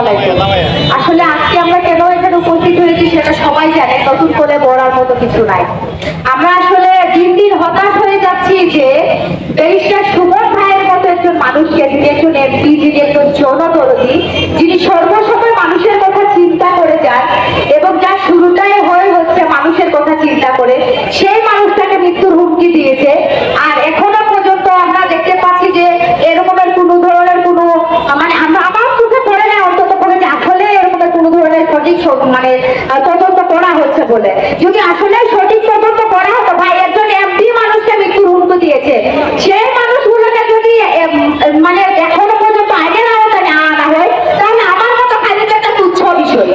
আলাইকুম। আসলে আজকে আমরা কেন এখানে উপস্থিত হয়েছি সেটা সবাই জানে, নতুন করে বলার মতো কিছু নাই। আমরা আসলে দিন দিন হতাশ হয়ে যাচ্ছি যে, ব্যারিস্টার সুমন ভাইয়ের মতো একজন মানুষকে, যিনি একজন এমপি, যিনি একজন জনদরদী সঠিক মানে তদন্ত করা হচ্ছে বলে। যদি আসলে সঠিক তদন্ত করা হতো ভাই একজন এমপি মানুষকে মৃত্যুর হুমকি দিয়েছে সেই মানুষগুলোকে যদি মানে এখনও পর্যন্ত আইনের আওতায় আনা হয় তাহলে আমার মতো খালিদ একটা তুচ্ছ বিষয়।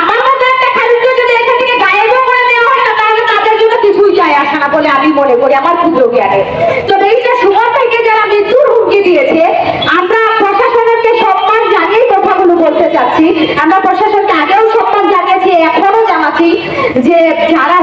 আমার মতো একটা খালিদকে যদি এখান থেকে গায়েবও করে দেওয়া হয় না তাহলে তাদের জন্য কিছুই যায় আসে না বলে আমি মনে করি আমার ক্ষুদ্র জ্ঞানে তো এইটা সুমন থেকে যারা মৃত্যুর হুমকি দিয়েছে আমরা প্রশাসনকে সম্মান জানিয়ে কথাগুলো বলতে চাচ্ছি। আমরা প্রশাসনকে যে যারা